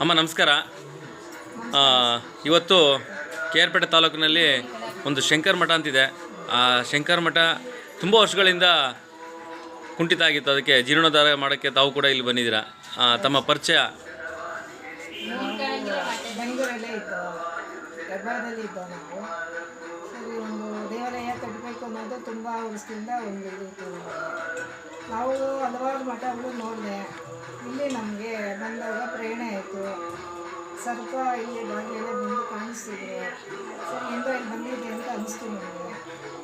ಅಮ್ಮ, ನಮಸ್ಕಾರ. ಇವತ್ತು ಕೆ ಆರ್ ಪೇಟೆ ತಾಲೂಕಿನಲ್ಲಿ ಒಂದು ಶಂಕರ್ ಮಠ ಅಂತಿದೆ. ಆ ಶಂಕರ್ ಮಠ ತುಂಬ ವರ್ಷಗಳಿಂದ ಕುಂಠಿತ ಆಗಿತ್ತು. ಅದಕ್ಕೆ ಜೀರ್ಣೋದ್ಧಾರ ಮಾಡೋಕ್ಕೆ ತಾವು ಕೂಡ ಇಲ್ಲಿ ಬಂದಿದ್ದೀರಾ. ತಮ್ಮ ಪರಿಚಯ. ದೇವಾಲಯ ಕಟ್ಟಬೇಕು ಅನ್ನೋದು ತುಂಬ ವರ್ಷದಿಂದ ಒಂದು. ನಾವು ಹಲವಾರು ಮಠಗಳು ನೋಡಿದೆ. ಇಲ್ಲಿ ನಮಗೆ ಬಂದಾಗ ಪ್ರೇರಣೆ ಆಯಿತು. ಸ್ವಲ್ಪ ಇಲ್ಲಿ ಬಾಗಿಲೆಲ್ಲ ಬಂದು ಕಾಣಿಸ್ತಿದ್ರು. ಸರಿ ಎಂದೋ ಇಲ್ಲಿ ಬಂದಿದೆ ಅಂತ ಅನಿಸ್ತು ನಮಗೆ.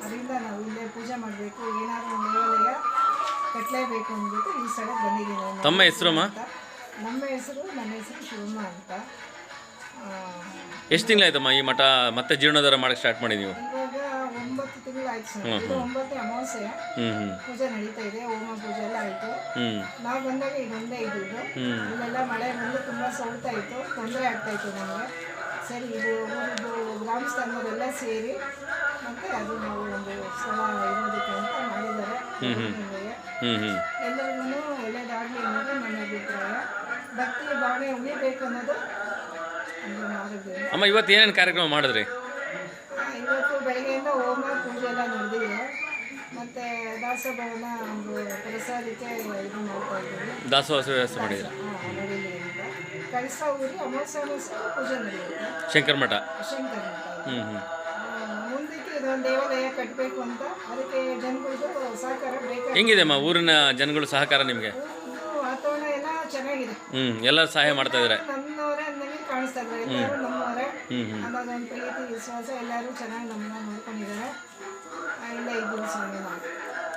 ಅದರಿಂದ ನಾವು ಇಲ್ಲೇ ಪೂಜೆ ಮಾಡಬೇಕು ಏನಾದರೂ ದೇವಾಲಯ ಕಟ್ಟಲೇಬೇಕು ಅಂದ್ಬಿಟ್ಟು ಈ ಸಲ ಬಂದಿದ್ದೀನಿ. ತಮ್ಮ ಹೆಸರು. ನಮ್ಮ ಹೆಸರು ನನ್ನ ಹೆಸರು ಶಿವಮ್ಮ ಅಂತ. ಎಷ್ಟು ತಿಂಗಳಾಯ್ತಮ್ಮ ಈ ಮಠ ಮತ್ತೆ ಜೀರ್ಣೋದ್ಧಾರ ಮಾಡಕ್ಕೆ ಸ್ಟಾರ್ಟ್ ಮಾಡಿ ನೀವು ಒಂಬತ್ತು ತಿಂಗಳಾಯ್ತು ಸರ್ ಇದು ಒಂಬತ್ತು ಅಮಾವಾಸ್ಯೆ. ಪೂಜೆ ನಡೀತಾ ಇದೆ ಹೋಮ ಪೂಜೆ ಎಲ್ಲ ಆಯ್ತು. ನಾವು ಬಂದಾಗ ಇದೊಂದೇ ಇದ್ದಿದ್ದು ಇಲ್ಲೆಲ್ಲ ಮಳೆ ಬಂದು ತುಂಬಾ ಸೌತಾ ಇತ್ತು. ತೊಂದರೆ ಆಗ್ತಾ ಇತ್ತು ನಮಗೆ. ಸರಿ ಇದು ಊರಿದ್ದು ಗ್ರಾಮಸ್ಥಾನವರೆಲ್ಲ ಸೇರಿ ಮತ್ತೆ ಅದು ನಾವು ಒಂದು ಸ್ಥಳ ಇರೋದಕ್ಕೆ ಅಂತ ಮಾಡಿದ್ದಾರೆ. ಎಲ್ಲರಿಗೂ ಒಳ್ಳೆಯದಾಗಲಿ ಅನ್ನೋದು ನನ್ನ ಅಭಿಪ್ರಾಯ. ಭಕ್ತಿ ಭಾವನೆ ಉಳಿಬೇಕು ಅನ್ನೋದು ಒಂದು ಅಮ್ಮ ಇವತ್ತು ಏನೇನು ಕಾರ್ಯಕ್ರಮ ಮಾಡಿದ್ರಿ? ಬೆಳಗ್ಗೆಯಿಂದ ಹೋಮ ಪೂಜೆ ಎಲ್ಲ ನಡೆದಿದೆ. ಮತ್ತು ದಾಸಭವನ ಒಂದು ಪ್ರಸಾದಕ್ಕೆ ಇದು ಮಾಡ್ತಾ ಇದ್ದೀವಿ. ದಾಸೋಹ ವ್ಯವಸ್ಥೆ ಮಾಡಿದ್ದೀರಾ? ಕಳಿಸ ಊರಿ ಅಮಾವಾಸ್ಯ ಅಮಾವಾಸ್ಯೆ ಪೂಜೆ ನಡೆಯುತ್ತೆ. ಶಂಕರ ಮಠ? ಶಂಕರ ಮಠ. ಹ್ಞೂ ಹ್ಞೂ ಮುಂದಕ್ಕೆ ಇದೊಂದು ದೇವಾಲಯ ಕಟ್ಟಬೇಕು ಅಂತ. ಅದಕ್ಕೆ ಜನಗಳದ್ದು ಸಹಕಾರ ಬೇಕಾಗಿ ಹೆಂಗಿದೆ ಅಮ್ಮ ಊರಿನ ಜನಗಳು ಸಹಕಾರ ನಿಮಗೆ? ಹ್ಞೂ ವಾತಾವರಣ ಎಲ್ಲ ಚೆನ್ನಾಗಿದೆ. ಹ್ಞೂ ಎಲ್ಲರೂ ಸಹಾಯ ಮಾಡ್ತಾ ಇದ್ದಾರೆ. ಕಾಣಿಸ್ತಾ ಇದ್ದಾರೆ ಎಲ್ಲರೂ ನಮ್ಮವರೇ. ಹ್ಞೂ ಹ್ಞೂ ಪ್ರೀತಿ ವಿಶ್ವಾಸ ಎಲ್ಲರೂ ಚೆನ್ನಾಗಿ ನಮ್ಮನ್ನ ನೋಡ್ಕೊಂಡಿದ್ದಾರೆ. ಆ, ಇಲ್ಲೇ ಇದ್ದೀವಿ ಸ್ವಾಮಿ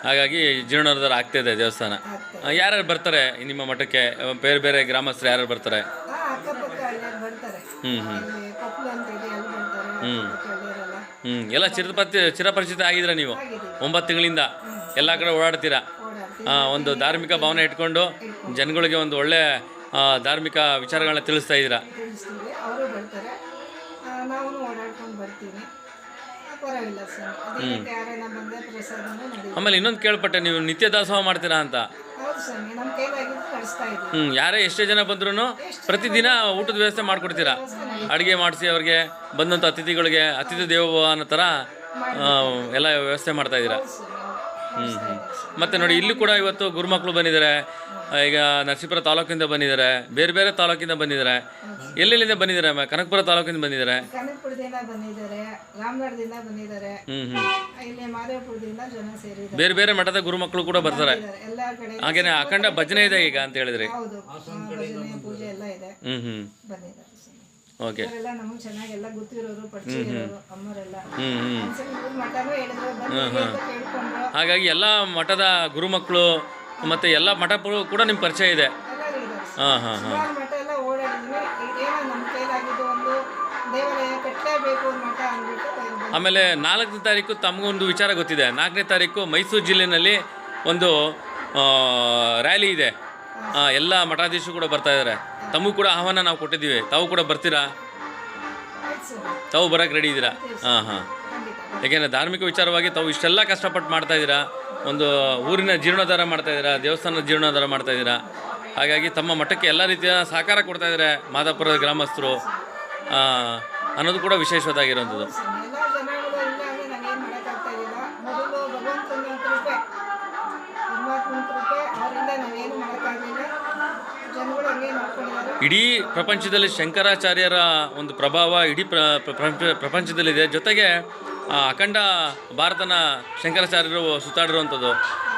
ಹಾಗಾಗಿ ಜೀರ್ಣೋದ್ಧಾರ ಆಗ್ತಿದೆ ದೇವಸ್ಥಾನ. ಆಗ್ತದೆ ಯಾರ್ಯಾರು ಬರ್ತಾರೆ? ನಿಮ್ಮ ಮಠಕ್ಕೆ ಬೇರೆ ಬೇರೆ ಗ್ರಾಮಸ್ಥರು ಯಾರು ಬರ್ತಾರೆ? ಅಕ್ಕಪಕ್ಕ ಹಳ್ಳಿಯರು ಬರ್ತಾರೆ. ಹ್ಞೂ ಹ್ಞೂ ಇಲ್ಲಿ ಕೊಪ್ಪಳು ಅಂತ ಇದೆ ಅಲ್ಲಿ ಬರ್ತಾರೆ. ಅಕ್ಕಪಕ್ಕ ಹಳ್ಳಿಯರೆಲ್ಲ ಹ್ಞೂ ಎಲ್ಲ ಚಿರಪತಿ ಚಿರಪರಿಚಿತ ಆಗಿದ್ರ ನೀವು? ಒಂಬತ್ತು ತಿಂಗಳಿಂದ ಎಲ್ಲ ಕಡೆ ಓಡಾಡ್ತೀರಾ? ಆ, ಒಂದು ಧಾರ್ಮಿಕ ಭಾವನೆ ಇಟ್ಕೊಂಡು. ಜನಗಳಿಗೆ ಒಂದು ಒಳ್ಳೆ ಆ, ಧಾರ್ಮಿಕ ವಿಚಾರಗಳನ್ನ ತಿಳಿಸ್ತಾ ಇದ್ದೀರಾ? ತಿಳಿಸ್ತೀವಿ. ಬರ್ತಾರೆ ನಾವು ಓಡಾಡ್ಕೊಂಡು ಬರ್ತೀವಿ. ಪರವಾಗಿಲ್ಲ ಸರ್. ಯಾರೇನ ಪ್ರಸಾದನೂ ಆಮೇಲೆ ಇನ್ನೊಂದು ಕೇಳ್ಪಟ್ಟೆ ನೀವು ನಿತ್ಯ ದಾಸೋಹ ಮಾಡ್ತೀರಾ ಅಂತ. ಹೌದು ಸ್ವಾಮಿ ನಮ್ಮ ಕೈಲಾಗಿದ್ದು ನಡೆಸ್ತಾ ಇದ್ದೀವಿ. ಹ್ಞೂ ಯಾರೇ ಎಷ್ಟೇ ಜನ ಬಂದ್ರೂ ಪ್ರತಿದಿನ ಊಟದ ವ್ಯವಸ್ಥೆ ಮಾಡ್ಕೊಡ್ತೀರಾ? ಅಡುಗೆ ಮಾಡಿಸಿ ಅವ್ರಿಗೆ ಬಂದಂಥ ಅತಿಥಿಗಳಿಗೆ ಅತಿಥಿ ದೇವೋಭವ ಅನ್ನೋ ಥರ ಆ, ಎಲ್ಲ ವ್ಯವಸ್ಥೆ ಮಾಡ್ತಾ ಇದ್ದೀರಾ? ಮತ್ತು ನೋಡಿ ಇಲ್ಲಿ ಕೂಡ ಇವತ್ತು ಗುರುಮಕ್ಕಳು ಬಂದಿದ್ದಾರೆ. ಈಗ ನರಸೀಪುರ ತಾಲೂಕಿಂದ ಬಂದಿದ್ದಾರೆ. ಬೇರೆ ಬೇರೆ ತಾಲೂಕಿಂದ ಬಂದಿದ್ದಾರೆ. ಎಲ್ಲೆಲ್ಲಿಂದ ಬಂದಿದ್ದಾರೆ? ಅಮ್ಮ ಕನಕಪುರ ತಾಲೂಕಿಂದ ಬಂದಿದ್ದಾರೆ. ಕನಕಪುರದಿಂದ ಬಂದಿದ್ದಾರೆ ರಾಮನಗರದಿಂದ ಬಂದಿದ್ದಾರೆ. ಹ್ಞೂ ಹ್ಞೂ ಇಲ್ಲಿ ಮಾದೇವಪುರದಿಂದ ಜನ ಸೇರಿದ್ದಾರೆ. ಬೇರೆ ಬೇರೆ ಮಠದ ಗುರುಮಕ್ಕಳು ಕೂಡ ಬರ್ತಾರೆ. ಹಾಗೇನೆ ಅಖಂಡ ಭಜನೆ ಇದೆ ಈಗ ಅಂತ ಹೇಳಿದ್ರಿ. ಹೌದು ಆ, ಭಜನೆ ಪೂಜೆ ಎಲ್ಲ ಇದೆ. ಹ್ಞೂ ಹ್ಞೂ ಬಂದಿದ್ದಾರೆ ಓಕೆ. ನಮಗೆ ಚೆನ್ನಾಗಿ ಎಲ್ಲ ಗೊತ್ತಿರೋರು ಪರಿಚಯ ಅಮ್ಮರೆಲ್ಲ. ಮಠನೂ ಹೇಳಿದ್ರು ಹಾಗಾಗಿ ಎಲ್ಲ ಮಠದ ಗುರುಮಕ್ಕಳು ಮತ್ತು ಎಲ್ಲ ಮಠ ಕೂಡ ನಿಮ್ಮ ಪರಿಚಯ ಇದೆ. ಹಾಂ ಹಾಂ ಮಠ ಎಲ್ಲ ಓಡಾಡಿದ್ವಿ. ಇದೇನೋ ನಮ್ಮ ಕೈಲಾಗಿದ್ದು ಒಂದು ದೇವಾಲಯ ಕಟ್ಟಲೇಬೇಕು ಒಂದು ಮಠ ಅಂದ್ಬಿಟ್ಟು ಆಮೇಲೆ ನಾಲ್ಕನೇ ತಾರೀಕು ತಮಗೊಂದು ವಿಚಾರ ಗೊತ್ತಿದೆ. ನಾಲ್ಕನೇ ತಾರೀಕು ಮೈಸೂರು ಜಿಲ್ಲೆಯಲ್ಲಿ ಒಂದು ರ್ಯಾಲಿ ಇದೆ. ಎಲ್ಲ ಮಠಾಧೀಶರು ಕೂಡ ಬರ್ತಾ ಇದ್ದಾರೆ. ತಮಗೂ ಕೂಡ ಆಹ್ವಾನ ನಾವು ಕೊಟ್ಟಿದ್ದೀವಿ. ತಾವು ಕೂಡ ಬರ್ತೀರಾ? ತಾವು ಬರೋಕ್ಕೆ ರೆಡಿ ಇದ್ದೀರಾ? ಹಾಂ ಹಾಂ. ಯಾಕೆಂದರೆ ಧಾರ್ಮಿಕ ವಿಚಾರವಾಗಿ ತಾವು ಇಷ್ಟೆಲ್ಲ ಕಷ್ಟಪಟ್ಟು ಮಾಡ್ತಾ ಇದ್ದೀರಾ, ಒಂದು ಊರಿನ ಜೀರ್ಣೋದ್ಧಾರ ಮಾಡ್ತಾ ಇದ್ದೀರಾ, ದೇವಸ್ಥಾನದ ಜೀರ್ಣೋದ್ಧಾರ ಮಾಡ್ತಾ ಇದ್ದೀರಾ, ಹಾಗಾಗಿ ತಮ್ಮ ಮಠಕ್ಕೆ ಎಲ್ಲ ರೀತಿಯ ಸಹಕಾರ ಕೊಡ್ತಾಯಿದ್ದಾರೆ ಮಾದಾಪುರದ ಗ್ರಾಮಸ್ಥರು ಅನ್ನೋದು ಕೂಡ ಮಾಡ್ಕೊಂಡಿದ್ದಾರೆ ಇಡೀ ಪ್ರಪಂಚದಲ್ಲಿ ಶಂಕರಾಚಾರ್ಯರ ಒಂದು ಪ್ರಭಾವ ಇಡೀ ಪ್ರ ಪ್ರಪಂಚ ಪ್ರಪಂಚದಲ್ಲಿದೆ. ಜೊತೆಗೆ ಅಖಂಡ ಭಾರತನ ಶಂಕರಾಚಾರ್ಯರು ಸುತ್ತಾಡಿರುವಂಥದ್ದು,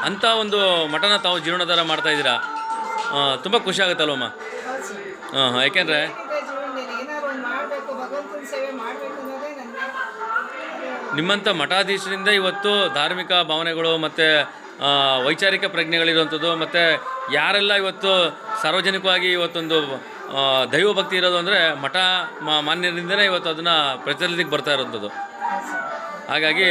ಅಂಥ ಒಂದು ಮಠನ ತಾವು ಜೀರ್ಣೋದ್ಧಾರ ಮಾಡ್ತಾ ಇದ್ದೀರಾ ತುಂಬ ಖುಷಿ ಆಗುತ್ತಲ್ವಮ್ಮ ಹಾಂ ಯಾಕೆಂದರೆ ನಿಮ್ಮಂಥ ಮಠಾಧೀಶರಿಂದ ಇವತ್ತು ಧಾರ್ಮಿಕ ಭಾವನೆಗಳು ಮತ್ತು ವೈಚಾರಿಕ ಪ್ರಜ್ಞೆಗಳಿರುವಂಥದ್ದು, ಮತ್ತು ಯಾರೆಲ್ಲ ಇವತ್ತು ಸಾರ್ವಜನಿಕವಾಗಿ ಇವತ್ತೊಂದು ದೈವ ಭಕ್ತಿ ಇರೋದು ಅಂದರೆ ಮಠ ಮಾ- ಮಾನ್ಯರಿಂದನೇ ಇವತ್ತು ಅದನ್ನು ಪ್ರಚಲಿತಕ್ಕೆ ಬರ್ತಾ ಇರೋಂಥದ್ದು. ಹಾಗಾಗಿ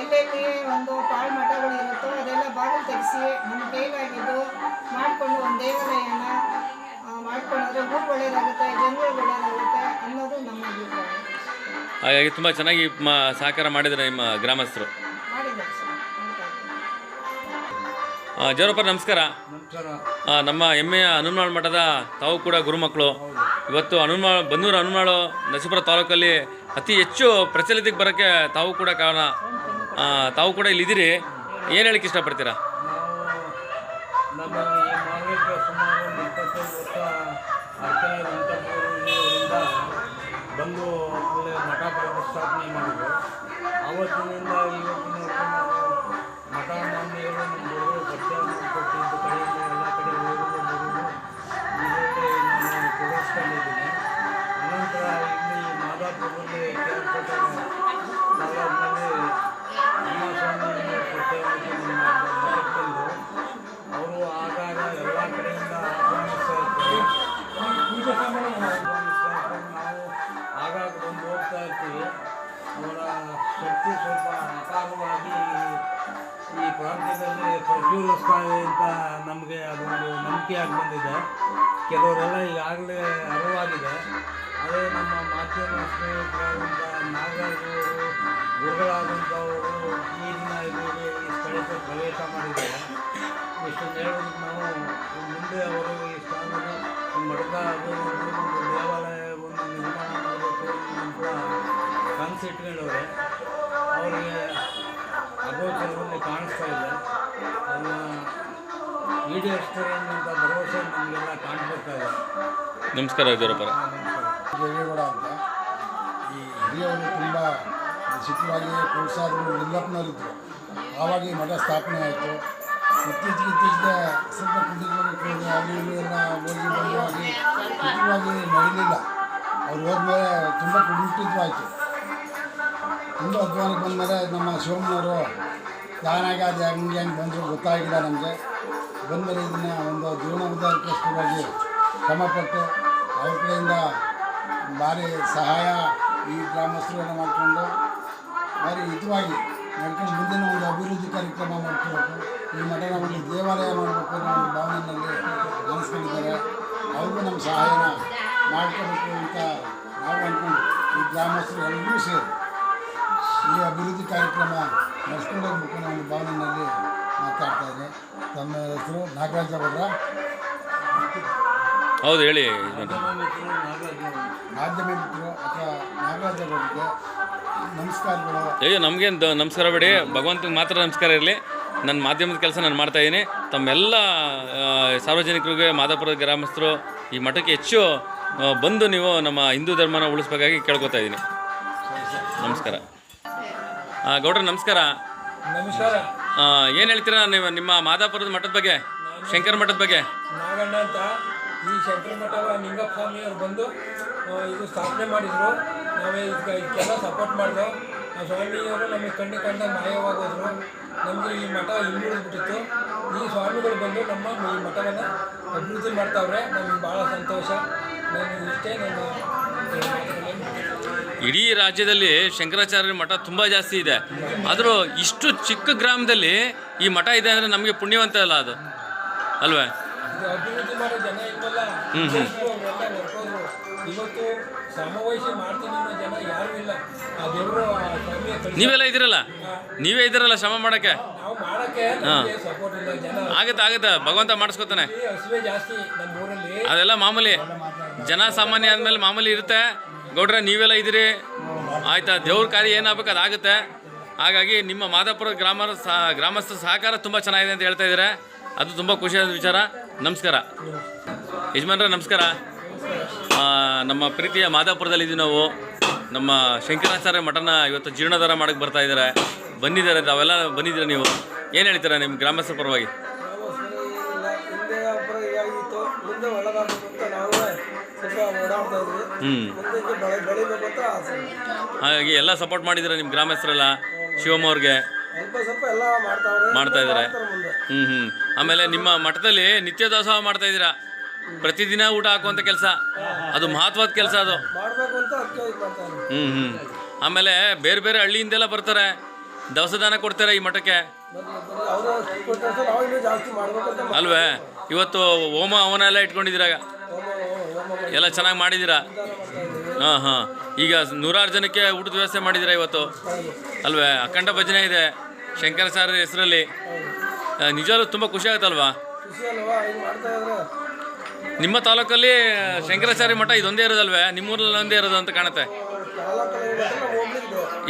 ಎಲ್ಲೆಲ್ಲಿ ಒಂದು ಪಾಳು ಮಠಗಳು ಇರುತ್ತೋ ಅದೆಲ್ಲ ಬಾಗಿಲು ತೆಗೆಸಿ ನಮ್ಮ ಕೈಲಾಗಿದ್ದು ಮಾಡಿಕೊಂಡು ಒಂದು ದೇವಾಲಯನ ಆ, ಮಾಡ್ಕೊಂಡ್ರೆ ಊರು ಒಳ್ಳೇದಾಗುತ್ತೆ ಜನಗಳಿಗೆ ಒಳ್ಳೇದಾಗುತ್ತೆ ಅನ್ನೋದು ನಮ್ಮ ಅಭಿಪ್ರಾಯ. ಹಾಗಾಗಿ ತುಂಬ ಚೆನ್ನಾಗಿ ಮ ಸಹಕಾರ ಮಾಡಿದ್ದಾರೆ ನಿಮ್ಮ ಗ್ರಾಮಸ್ಥರು. ಮಾಡಿದ್ದಾರೆ ಸರ್ ಮಾಡ್ತಾ ಜೋರಪ್ಪ ನಮಸ್ಕಾರ. ನಮಸ್ಕಾರ. ನಮ್ಮ ಹೆಮ್ಮೆಯ ಹನುಮಾಳ್ ಮಠದ ತಾವು ಕೂಡ ಗುರುಮಕ್ಕಳು. ಇವತ್ತು ಹನುಮಾ ಬನ್ನೂರು ಹನುಮಾಳು ನರಸೀಪುರ ತಾಲೂಕಲ್ಲಿ ಅತಿ ಹೆಚ್ಚು ಪ್ರಚಲಿತಕ್ಕೆ ಬರೋಕ್ಕೆ ತಾವು ಕೂಡ ಕಾರಣ. ತಾವು ಕೂಡ ಇಲ್ಲಿದ್ದೀರಿ. ಏನು ಹೇಳಕ್ಕೆ ಇಷ್ಟಪಡ್ತೀರಾ? ಬಂದು ಮಠ ಪ್ರತಿಷ್ಠಾಪನೆ ಮಾಡಿದ್ರು. ಅವತ್ತಿನಿಂದ ಇವತ್ತಿನವರೆಗೂ ಇಲ್ಲಿ ಮಾದಾಪುರದಲ್ಲಿ ನಮ್ಮ ಮಠಕ್ಕಂದು ಅವರು ಆಗಾಗ ಎಲ್ಲ ಕಡೆಯಿಂದ ಆಹ್ವಾನಿಸ್ತಾ ಇರ್ತಾರೆ ನಾವು ಆಗಾಗ ಬಂದು ಹೋಗ್ತಾ ಅವರ ಶಕ್ತಿ ಸ್ವಲ್ಪ ಅಪಾರವಾಗಿ ಈ ಪ್ರಾಂತ್ಯದಲ್ಲಿ ಪ್ರಚುರಿಸ್ತಾರೆ ಅಂತ ನಮಗೆ ಅದೊಂದು ನಂಬಿಕೆ ಆಗಿ ಬಂದಿದೆ ಕೆಲವರೆಲ್ಲ ಈಗಾಗಲೇ ಅರಿವಾಗಿದೆ ಅದೇ ನಮ್ಮ ಮಾಧ್ಯಮ ಸ್ನೇಹಿತರಾದಂಥ ನಾಗರಾಜರು ಗುರುಗಳಾದಂಥವರು ಈ ದಿನ ಇಲ್ಲಿಗೆ ಈ ಸ್ಥಳಕ್ಕೆ ಪ್ರವೇಶ ಮಾಡಿದ್ದಾರೆ. ಇಷ್ಟೊಂದು ಹೇಳೋದಕ್ಕೆ ನಾವು ಮುಂದೆ ಅವರು ಈ ಸ್ಥಳದಲ್ಲಿ ಮಠದ ಅಭಿವೃದ್ಧಿ ಒಂದು ದೇವಾಲಯವನ್ನು ನಿರ್ಮಾಣ ಮಾಡಬೇಕು ಅಂತ ಕನಸು ಇಟ್ಕೊಂಡವ್ರೆ ಅವರಿಗೆ ಅಗೋಚರದಲ್ಲಿ ಕಾಣಿಸ್ತಾ ಇದೆ ಅದನ್ನು ಈಡೇರಿಸ್ತಾರೆ ಅನ್ನೋಂಥ ಭರವಸೆ ನಮಗೆಲ್ಲ ಇದೆ. ನಮಸ್ಕಾರ ಜೋರಪ್ಪರ ದೇವೇಗೌಡ ಅಂತ ಈ ಹಿರಿಯವರು ತುಂಬ ಶಿಥಿಲವಾಗಿ ಪ್ರೋತ್ಸಾಹಗಳು ಲಿಂಗಪ್ಪನವರಿದ್ದರು ಆವಾಗ ಈ ಮಠ ಸ್ಥಾಪನೆ ಆಯಿತು. ಇತ್ತೀಚೆಗೆ ಇತ್ತೀಚೆಗೆ ಸ್ವಲ್ಪ ಕುಟುಂಬ ಇವರು ಎಲ್ಲ ಹೋಗಿ ಬಂದವಾಗಿ ಕುಟುಂಬವಾಗಿ ನಡೀಲಿಲ್ಲ ಅವ್ರು ಹೋದ್ಮೇಲೆ ತುಂಬ ಆಯಿತು ತುಂಬ ಅಧ್ವಾನಕ್ಕೆ ಬಂದಮೇಲೆ ನಮ್ಮ ಶಿವಮ್ಮನವರು ಯಾರಾಗಿ ಅದು ಹೆಂಗೆ ಹೆಂಗೆ ಬಂದರು ಗೊತ್ತಾಗಿಲ್ಲ ನಮಗೆ. ಬಂದಮೇಲೆ ಇದನ್ನು ಒಂದು ಜೀವನೋದ್ಧಾರಕ್ಕೋಸ್ಕರವಾಗಿ ಶ್ರಮಪಟ್ಟು ಅವ್ರ ಕಡೆಯಿಂದ ಭಾರಿ ಸಹಾಯ ಈ ಗ್ರಾಮಸ್ಥರೆಲ್ಲ ಮಾಡಿಕೊಂಡು ಭಾರಿ ಹಿತವಾಗಿ ನಡ್ಕೊಂಡು ಮುಂದಿನ ಒಂದು ಅಭಿವೃದ್ಧಿ ಕಾರ್ಯಕ್ರಮ ಮಾಡ್ಕೋಬೇಕು ಈ ಮಠನ ಒಂದು ದೇವಾಲಯ ಮಾಡಬೇಕು ಅನ್ನೋ ಒಂದು ಭಾವನೆಯಲ್ಲಿ ನೆನೆಸ್ಕೊಂಡಿದ್ದಾರೆ ಅವ್ರಿಗೂ ನಮ್ಮ ಸಹಾಯನ ಮಾಡ್ಕೋಬೇಕು ಅಂತ ನಾವು ಅಂದ್ಕೊಂಡು ಈ ಗ್ರಾಮಸ್ಥರು ಎಲ್ಲರೂ ಸೇರಿ ಈ ಅಭಿವೃದ್ಧಿ ಕಾರ್ಯಕ್ರಮ ನಡೆಸ್ಕೊಂಡು ಹೋಗ್ಬೇಕು ಅನ್ನೋ ಒಂದು ಭಾವನೆಯಲ್ಲಿ ಮಾತಾಡ್ತಾ ಇದ್ದಾರೆ ತಮ್ಮ ಹೆಸರು ನಾಗರಾಜ ಗೌಡ್ರ ಹೌದು ಹೇಳಿ ಯಜಮಾನ್ರೆ. ನಮ್ಮ ಮಿತ್ರರು ಮಾಧ್ಯಮ ಮಿತ್ರರು ಅಥವಾ ನಾಗರಾಜ ಗೌಡ್ರಿಗೆ ನಮಸ್ಕಾರಗಳು. ಅಯ್ಯೋ ನಮಗೇನು ನಮಸ್ಕಾರ ಬಿಡಿ. ಭಗವಂತನಿಗೆ ಮಾತ್ರ ನಮಸ್ಕಾರ ಇರಲಿ. ನನ್ನ ಮಾಧ್ಯಮದ ಕೆಲಸ ನಾನು ಮಾಡ್ತಾಯಿದ್ದೀನಿ ತಮ್ಮೆಲ್ಲ ಸಾರ್ವಜನಿಕರಿಗೆ ಮಾದಾಪುರದ ಗ್ರಾಮಸ್ಥರು ಈ ಮಠಕ್ಕೆ ಹೆಚ್ಚು ಬಂದು ನೀವು ನಮ್ಮ ಹಿಂದೂ ಧರ್ಮನ ಉಳಿಸ್ಬೇಕಾಗಿ ಕೇಳ್ಕೊತಾ ಇದ್ದೀನಿ ನಮಸ್ಕಾರ. ಗೌಡ್ರ ನಮಸ್ಕಾರ. ನಮಸ್ಕಾರ. ಏನು ಹೇಳ್ತೀರಾ ನೀವು ನಿಮ್ಮ ಮಾದಾಪುರದ ಮಠದ ಬಗ್ಗೆ? ಶಂಕರ ಮಠದ ಬಗ್ಗೆ? ನಾಗಣ್ಣ ಅಂತ. ಈ ಶಂಕರ ಮಠ ನಿಂಗಪ್ಪ ಸ್ವಾಮಿ ಅವ್ರು ಬಂದು ಇದು ಸ್ಥಾಪನೆ ಮಾಡಿದರು. ನಾವೇ ಇದಕ್ಕೆ ಇದಕ್ಕೆಲ್ಲ ಸಪೋರ್ಟ್ ಮಾಡಿದೋ ಸ್ವಾಮಿಯವರು ನಮಗೆ ಕಣ್ಣು ಕಂಡ ಮಾಯವಾಗೋದ್ರು. ನಮಗೆ ಈ ಮಠ ಹಿಂದುಳಿದ್ಬಿಟ್ಟಿತ್ತು ಈ ಸ್ವಾಮಿಗಳು ಬಂದು ನಮ್ಮ ಈ ಮಠವನ್ನು ಅಭಿವೃದ್ಧಿ ಮಾಡ್ತಾವ್ರೆ. ನಮಗೆ ಭಾಳ ಸಂತೋಷ. ನಾನು ಇಷ್ಟೇ ನನ್ನ ಇಡೀ ರಾಜ್ಯದಲ್ಲಿ ಶಂಕರಾಚಾರ್ಯ ಮಠ ತುಂಬ ಜಾಸ್ತಿ ಇದೆ. ಆದರೂ ಇಷ್ಟು ಚಿಕ್ಕ ಗ್ರಾಮದಲ್ಲಿ ಈ ಮಠ ಇದೆ ಅಂದರೆ ನಮಗೆ ಪುಣ್ಯವಂತ ಅಲ್ಲ ಅದು. ಅಲ್ವೇ? ಅಭಿವೃದ್ಧಿ ಮಾಡೋ ಜನ ಇಲ್ವಲ್ಲ? ಹೊರ್ಟೋದ್ರು ಇವತ್ತು ಸಮವಯಸ್ಸಿ ಮಾಡ್ತೀನಿ ಅನ್ನೋ ಜನ ಯಾರು ಇಲ್ಲ. ಆ ದೇವರು ನೀವೆಲ್ಲ ಇದ್ದೀರಲ್ಲ? ನೀವೇ ಇದ್ದೀರಲ್ಲ ಶ್ರಮ ಮಾಡೋಕ್ಕೆ? ನಾವು ಮಾಡಕ್ಕೆ ನಮಗೆ ಸಪೋರ್ಟ್ ಇಲ್ಲ ಜನ. ಆಗುತ್ತೆ ಆಗುತ್ತೆ. ಭಗವಂತ ಮಾಡಿಸ್ಕೊತಾನೆ. ಇಲ್ಲಿ ಹಸುವೆ ಜಾಸ್ತಿ ನಮ್ಮ ಊರಲ್ಲಿ. ಅದೆಲ್ಲ ಮಾಮೂಲಿ. ಜನ ಸಾಮಾನ್ಯ ಆದಮೇಲೆ ಮಾಮೂಲಿ ಇರುತ್ತೆ. ಗೌಡ್ರೆ ನೀವೆಲ್ಲ ಇದ್ದೀರಿ. ಆಯ್ತಾ? ದೇವ್ರ ಕಾರ್ಯ ಏನಾಗಬೇಕು ಅದಾಗುತ್ತೆ ಹಾಗಾಗಿ ನಿಮ್ಮ ಮಾದಾಪುರ ಗ್ರಾಮ ಸಹ ಗ್ರಾಮಸ್ಥರ ಸಹಕಾರ ತುಂಬ ಚೆನ್ನಾಗಿದೆ ಅಂತ ಹೇಳ್ತಾ ಇದ್ದಾರೆ. ಅದು ತುಂಬ ಖುಷಿಯಾದ ವಿಚಾರ. ನಮಸ್ಕಾರ. ಯಜಮಾನ್ರ, ನಮಸ್ಕಾರ. ನಮ್ಮ ಪ್ರೀತಿಯ ಮಾದಾಪುರದಲ್ಲಿದ್ದೀವಿ ನಾವು. ನಮ್ಮ ಶಂಕರಾಚಾರ್ಯ ಮಠನ ಇವತ್ತು ಜೀರ್ಣೋದ್ಧಾರ ಮಾಡಕ್ಕೆ ಬರ್ತಾ ಇದ್ದಾರೆ. ಬಂದಿದ್ದಾರೆ ಅವೆಲ್ಲ ಬಂದಿದ್ದೀರಾ ನೀವು? ಏನು ಹೇಳ್ತೀರಾ ನಿಮ್ಮ ಗ್ರಾಮಸ್ಥರ ಪರವಾಗಿ? ಹ್ಞೂ ಹಾಗಾಗಿ ಎಲ್ಲ ಸಪೋರ್ಟ್ ಮಾಡಿದ್ದೀರಾ ನಿಮ್ಮ ಗ್ರಾಮಸ್ಥರೆಲ್ಲ? ಶಿವಮ್ಮ ಮಾಡ್ತಾ ಇದ್ದಾರೆ ಹ್ಮ್ ಹ್ಮ್. ಹ್ಞೂ ಹ್ಞೂ ಆಮೇಲೆ ನಿಮ್ಮ ಮಠದಲ್ಲಿ ನಿತ್ಯ ದಾಸೋಹ ಮಾಡ್ತಾ ಇದೀರಾ ಪ್ರತಿದಿನ ಊಟ ಹಾಕುವಂಥ ಕೆಲಸ? ಅದು ಮಹತ್ವದ ಕೆಲಸ ಅದು. ಇದ್ವಿ ಹ್ಞೂ ಹ್ಞೂ ಆಮೇಲೆ ಬೇರೆ ಬೇರೆ ಹಳ್ಳಿಯಿಂದೆಲ್ಲ ಬರ್ತಾರೆ. ದವಸದಾನ ಕೊಡ್ತಾರೆ ಈ ಮಠಕ್ಕೆ. ಅಲ್ವೇ? ಇವತ್ತು ಹೋಮ ಹವನ ಎಲ್ಲ ಇಟ್ಕೊಂಡಿದ್ದೀರಾ? ಹೋಮ ಹೋಮ ಮಾಡಿ ಎಲ್ಲ ಚೆನ್ನಾಗಿ ಮಾಡಿದ್ದೀರಾ? ಹಾಂ ಹಾಂ. ಈಗ ನೂರಾರು ಜನಕ್ಕೆ ಊಟದ ವ್ಯವಸ್ಥೆ ಮಾಡಿದ್ದೀರಾ ಇವತ್ತು? ಅಲ್ವೇ, ಅಖಂಡ ಭಜನೆ ಇದೆ ಶಂಕರಾಚಾರ್ಯ ಹೆಸರಲ್ಲಿ. ನಿಜವಾಗ್ಲೂ ತುಂಬ ಖುಷಿ ಆಗುತ್ತಲ್ವಾ? ನಿಮ್ಮ ತಾಲೂಕಲ್ಲಿ ಶಂಕರಾಚಾರ್ಯ ಮಠ ಇದೊಂದೇ ಇರೋದಲ್ವೇ? ನಿಮ್ಮೂರಲ್ಲಿ ಒಂದೇ ಇರೋದು ಅಂತ ಕಾಣುತ್ತೆ.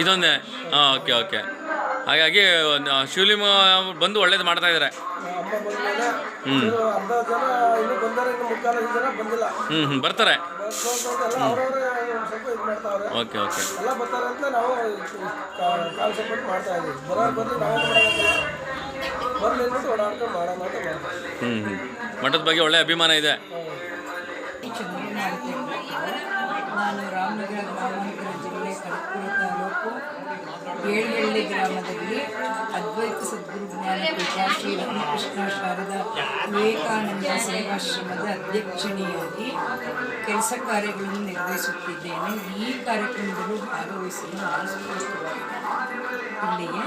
ಇದೊಂದೇ? ಹಾಂ, ಓಕೆ ಓಕೆ. ಹಾಗಾಗಿ ಶಿವಲಿಂಗ ಬಂದು ಒಳ್ಳೇದು ಮಾಡ್ತಾ ಇದ್ದಾರೆ. ಹ್ಞೂ ಜನ ಬಂದಿಲ್ಲ. ಹ್ಞೂ ಹ್ಞೂ ಬರ್ತಾರೆ. Okay okay. ಎಲ್ಲ ಬರ್ತಾರೆ ಅಂತ ನಾವು ಕಾಲ್ ಸಪೋರ್ಟ್ ಮಾಡ್ತಾ ಇದೀವಿ ಬರೋರು ಬರ್ಲಿ ನಾವೇ ಮಾಡೋಕ್ಕಲ್ಲ ಬರ್ಲಿ ಅಂದ್ಬಿಟ್ಟು ಓಡಾಡ್ಕೊಂಡು ಮಾಡೋಣ ಅಂತ ಹ್ಞೂ ಹ್ಞೂ ಮಠದ ಬಗ್ಗೆ ಒಳ್ಳೆ ಅಭಿಮಾನ ಇದೆ. ನಾನು ರಾಮನಗರ ಗ್ರಾಮಾಂತರ ಜಿಲ್ಲೆ ಕಡಪುರ ತಾಲೂಕು ಏಳ್ಹಳ್ಳಿ ಗ್ರಾಮದಲ್ಲಿ ಅದ್ವೈತ ಸದ್ಗುರು ಜ್ಞಾನಪೀಠ ಶ್ರೀ ರಾಮಕೃಷ್ಣ ವಿವೇಕಾನಂದ ಸೇವಾಶ್ರಮದ ಅಧ್ಯಕ್ಷಣಿಯಾಗಿ ಕೆಲಸ ಕಾರ್ಯಗಳನ್ನು ನಿರ್ವಹಿಸುತ್ತಿದ್ದೇನೆ. ಈ ಕಾರ್ಯಕ್ರಮದಲ್ಲೂ ಭಾಗವಹಿಸಲು ಇಲ್ಲಿಗೆ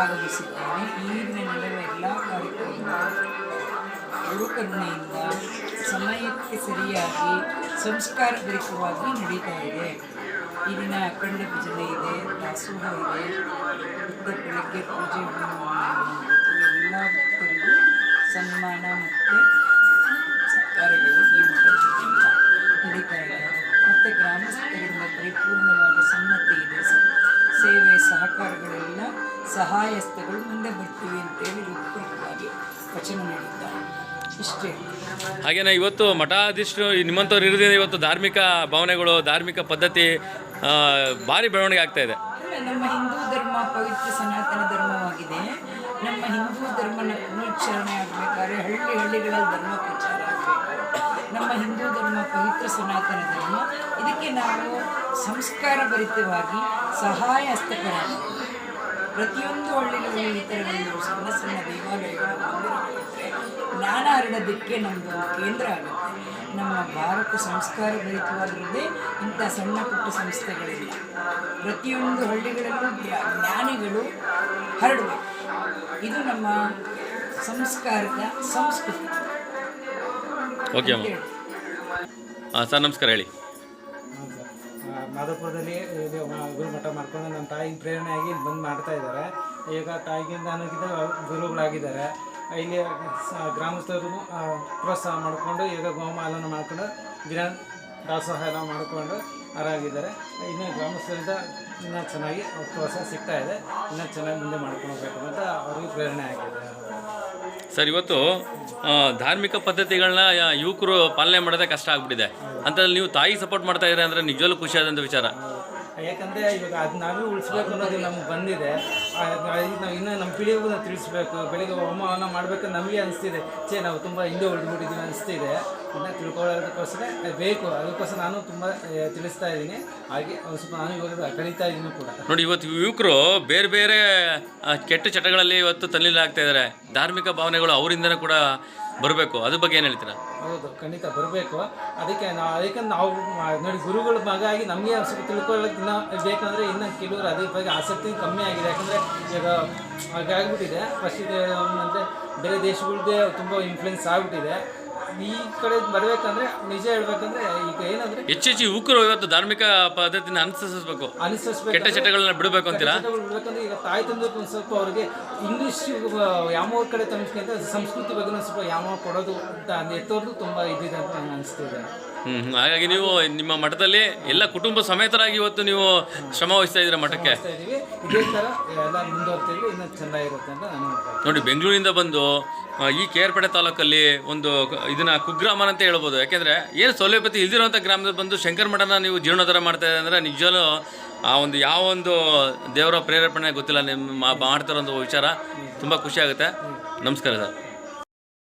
ಆಗಮಿಸಿದ್ದೇನೆ ಈಗಿನ ನಡೆಯುವ ಎಲ್ಲ ಕಾರ್ಯಕ್ರಮಗಳು ಗುರುಕರುಣೆಯಿಂದ ಸಮಯಕ್ಕೆ ಸರಿಯಾಗಿ ಸಂಸ್ಕಾರಭರಿತವಾಗಿ ನಡೀತಾ ಇದೆ. ಇಲ್ಲಿನ ಅಖಂಡ ಭಜನೆ ಇದೆ, ದಾಸೋಹ ಇದೆ. ಬೆಳಗ್ಗೆ ಪೂಜೆ ಭಕ್ತರಿಗೂ ಸನ್ಮಾನ ಮತ್ತು ಸತ್ಕಾರಗಳು ಈ ನಡೀತಾ ಇದೆ. ಮತ್ತು ಗ್ರಾಮಸ್ಥರಿಂದ ಪರಿಪೂರ್ಣವಾದ ಸಮ್ಮತಿ ಇದೆ ಸೇವೆ ಸಹಕಾರಗಳೆಲ್ಲ ಸಹಾಯಸ್ಥಗಳು ಮುಂದೆ ಬರ್ತೀವಿ ಅಂತೇಳಿ ಹೇಳಿ ವಚನ ನೀಡಿದ್ದಾರೆ. ಇಷ್ಟೇ. ಹಾಗೇನೆ ಇವತ್ತು ಮಠಾಧೀಶರು ನಿಮ್ಮಂಥವ್ರು ಇರೋದ್ರಿಂದ ಇವತ್ತು ಧಾರ್ಮಿಕ ಭಾವನೆಗಳು ಧಾರ್ಮಿಕ ಪದ್ಧತಿ ಭಾರಿ ಬೆಳವಣಿಗೆ ಆಗ್ತಾ ಇದೆ. ನಮ್ಮ ಹಿಂದೂ ಧರ್ಮ ಪವಿತ್ರ ಸನಾತನ ನಮ್ಮ ಹಿಂದೂ ಧರ್ಮನ ಪುನರುಚ್ಚಾರಣೆ ಆಗಬೇಕಾದ್ರೆ ಹಳ್ಳಿ ಹಳ್ಳಿಗಳಲ್ಲಿ ಧರ್ಮ ಪ್ರಚಾರ ನಮ್ಮ ಹಿಂದೂ ಧರ್ಮ, ಪವಿತ್ರ ಸನಾತನ ಧರ್ಮ, ಇದಕ್ಕೆ ನಾವು ಸಂಸ್ಕಾರ ಭರಿತವಾಗಿ ಸಹಾಯ ಹಸ್ತಕರಾಗಿ ಪ್ರತಿಯೊಂದು ಹಳ್ಳಿಗಳಲ್ಲಿ ಈ ಸಣ್ಣ ಸಣ್ಣ ದೇವಾಲಯಗಳು ಜ್ಞಾನ ಹರಡೋದಕ್ಕೆ ನಮ್ಮದು ಕೇಂದ್ರ ಆಗುತ್ತೆ. ನಮ್ಮ ಭಾರತ ಸಂಸ್ಕಾರ ಭರಿತವಾಗಿರದೆ ಇಂಥ ಸಣ್ಣ ಪುಟ್ಟ ಸಂಸ್ಥೆಗಳಿಲ್ಲ ಪ್ರತಿಯೊಂದು ಹಳ್ಳಿಗಳಲ್ಲೂ ಜ್ಞಾ- ಜ್ಞಾನಿಗಳು ಹರಡಬೇಕು ಇದು ನಮ್ಮ ಸಂಸ್ಕಾರದ ಸಂಸ್ಕೃತಿ. ಓಕೆ ಅಮ್ಮ. ಹಾಂ ಸರ್ ನಮಸ್ಕಾರ ಹೇಳಿ. ಹಾಂ ಸರ್ ಆ, ಮಾಧವಪುರದಲ್ಲಿ ಗುರುಮಠ ಮಾಡ್ಕೊಂಡು ನಮ್ಮ ತಾಯಿಗೆ ಪ್ರೇರಣೆಯಾಗಿ ಇಲ್ಲಿ ಬಂದು ಮಾಡ್ತಾ ಇದ್ದಾರೆ. ಈಗ ತಾಯಿಗಿಂತ ಅನ್ನೋಕ್ಕಿಂತ ಗುರುಗಳಾಗಿದ್ದಾರೆ. ಇಲ್ಲಿ ಗ್ರಾಮಸ್ಥರು ಪ್ರೋತ್ಸಾಹ ಮಾಡಿಕೊಂಡು ಈಗ ಗೋಮಾಲನ ಮಾಡ್ಕೊಂಡು ದಿನ ದಾಸೋಹ ಎಲ್ಲ ಮಾಡಿಕೊಂಡು ಆರಾಗಿದ್ದಾರೆ ಇನ್ನು ಗ್ರಾಮಸ್ಥರಿಂದ ಇನ್ನೂ ಚೆನ್ನಾಗಿ ಪ್ರೋತ್ಸಾಹ ಸಿಗ್ತಾ ಇದೆ. ಇನ್ನೂ ಚೆನ್ನಾಗಿ ಮುಂದೆ ಮಾಡ್ಕೊಂಡು ಹೋಗ್ಬೇಕು ಅಂತ ಅವ್ರಿಗೆ ಪ್ರೇರಣೆ ಆಗಿದೆ. ಸರ್ ಇವತ್ತು ಧಾರ್ಮಿಕ ಪದ್ಧತಿಗಳನ್ನ ಯುವಕರು ಪಾಲನೆ ಮಾಡೋದೇ ಕಷ್ಟ ಆಗ್ಬಿಟ್ಟಿದೆ. ಅಂತ ನೀವು ತಾಯಿ ಸಪೋರ್ಟ್ ಮಾಡ್ತಾ ಇದ್ದೀರಾ ಅಂದರೆ ನಿಜವಾಗ್ಲೂ ಖುಷಿ ಆದಂಥ ವಿಚಾರ. ಯಾಕಂದರೆ ಇವಾಗ ಅದು ನಾವೇ ಉಳಿಸ್ಬೇಕು ಅನ್ನೋದು ನಮ್ಗೆ ಬಂದಿದೆ. ನಾವು ಇನ್ನೂ ನಮ್ಮ ಪೀಳಿಗೆಗೂ ನಾವು ತಿಳಿಸ್ಬೇಕು. ಬೆಳಿಗ್ಗೆ ಹೋಮವನ್ನ ಮಾಡಬೇಕು ನಮಗೆ ಅನಿಸ್ತಿದೆ. ಚೇ ನಾವು ತುಂಬ ಹಿಂದೆ ಉಳಿದ್ಬಿಟ್ಟಿದ್ದೀವಿ ಅನಿಸ್ತಿದೆ. ಇನ್ನು ತಿಳ್ಕೊಳ್ಳೋದಕ್ಕೋಸ್ಕರ ಬೇಕು. ಅದಕ್ಕೋಸ್ಕರ ನಾನು ತುಂಬ ತಿಳಿಸ್ತಾ ಇದ್ದೀನಿ. ಹಾಗೆ ಸ್ವಲ್ಪ ನಾನು ಇವಾಗ ಕಲಿತಾ ಇದ್ದೀನಿ ಕೂಡ. ನೋಡಿ ಇವತ್ತು ಯುವಕರು ಬೇರೆ ಬೇರೆ ಕೆಟ್ಟ ಚಟಗಳಲ್ಲಿ ಇವತ್ತು ತಲ್ಲಿಲಾಗ್ತಾ ಇದ್ದಾರೆ. ಧಾರ್ಮಿಕ ಭಾವನೆಗಳು ಅವರಿಂದನೇ ಕೂಡ ಬರಬೇಕು. ಅದ್ರ ಬಗ್ಗೆ ಏನು ಹೇಳ್ತೀರಾ? ಹೌದು ಖಂಡಿತ ಬರಬೇಕು. ಅದಕ್ಕೆ ನಾವು ಅದಕ್ಕೆ ನಾವು ನೋಡಿ ಗುರುಗಳ ಮಗ ಆಗಿ ನಮಗೆ ಸ್ವಲ್ಪ ತಿಳ್ಕೊಳ್ಳೋಕೆ ಇನ್ನೂ ಬೇಕಂದರೆ ಇನ್ನು ಕೆಲವರು ಅದ್ರ ಬಗ್ಗೆ ಆಸಕ್ತಿ ಕಮ್ಮಿ ಆಗಿದೆ. ಯಾಕಂದರೆ ಈಗ ಹಾಗಾಗ್ಬಿಟ್ಟಿದೆ. ಫಸ್ಟ್ ಅಂದರೆ ಬೇರೆ ದೇಶಗಳದ್ದೇ ತುಂಬ ಇನ್ಫ್ಲುಯೆನ್ಸ್ ಆಗಿಬಿಟ್ಟಿದೆ. ಈ ಕಡೆ ಬರಬೇಕಂದ್ರೆ ನಿಜ ಹೇಳ್ಬೇಕಂದ್ರೆ ಈಗ ಏನಂದರೆ ಹೆಚ್ಚೆಚ್ಚು ಯುವಕರು ಇವತ್ತು ಧಾರ್ಮಿಕ ಪದ್ಧತಿನ ಅನುಸರಿಸಬೇಕು. ಕೆಟ್ಟ ಚಟಗಳನ್ನ ಬಿಡಬೇಕು ಅಂತೀರಾ? ಬಿಡ್ಬೇಕಂದ್ರೆ ಈಗ ತಾಯಿ ತಂದೆ ಒಂದು ಸ್ವಲ್ಪ ಅವರಿಗೆ ಇಂಗ್ಲೀಷ್ ಯಾವ ಕಡೆ ತಮಿಸ್ಕೊಂತ ಸಂಸ್ಕೃತಿ ಬಗ್ಗೆ ಒಂದು ಸ್ವಲ್ಪ ಯಾವ ಕೊಡೋದು ಅಂತ ಎತ್ತೋದು ತುಂಬ ಇದಿದೆ ಅಂತ ನನಗೆ ಅನಿಸ್ತಿದೆ. ಹ್ಮ್ ಹ್ಮ್. ಹಾಗಾಗಿ ನೀವು ನಿಮ್ಮ ಮಠದಲ್ಲಿ ಎಲ್ಲ ಕುಟುಂಬ ಸಮೇತರಾಗಿ ಇವತ್ತು ನೀವು ಶ್ರಮ ವಹಿಸ್ತಾ ಇದ್ದೀರಾ ಮಠಕ್ಕೆ? ಮಾಡ್ತಾ ಇದೀವಿ ಇದೇ ಥರ ಎಲ್ಲ ಮುಂದುವರ್ತೀವಿ ಇನ್ನೂ ಚೆನ್ನಾಗಿರುತ್ತೆ ಅಂತ ನಾನು ಅನ್ಕೊಳ್ತೀನಿ. ನೋಡಿ ಬೆಂಗಳೂರಿಂದ ಬಂದು ಆ, ಈ ಕೇರ್ಪೇಟೆ ತಾಲೂಕಲ್ಲಿ ಒಂದು ಕ- ಇದನ್ನ ಕುಗ್ರಾಮ ಅಂತ ಹೇಳ್ಬೋದು. ಯಾಕೆಂದ್ರೆ ಏನು ಸೌಲಭ್ಯತೆ ಇಲ್ದಿರೋಂಥ ಗ್ರಾಮದಲ್ಲಿ ಬಂದು ಶಂಕರ ಮಠನ ನೀವು ಜೀರ್ಣೋದ್ಧಾರ ಮಾಡ್ತಾ ಇದ್ದಾರೆ ಅಂದ್ರೆ ಆ ಒಂದು ಯಾವ ಒಂದು ದೇವರ ಪ್ರೇರೇಪಣೆ ಗೊತ್ತಿಲ್ಲ. ನಿಮ್ಮ ಮಾಡ್ತಿರೋ ಒಂದು ವಿಚಾರ ತುಂಬ ಖುಷಿ ಆಗುತ್ತೆ. ನಮಸ್ಕಾರ ಸರ್.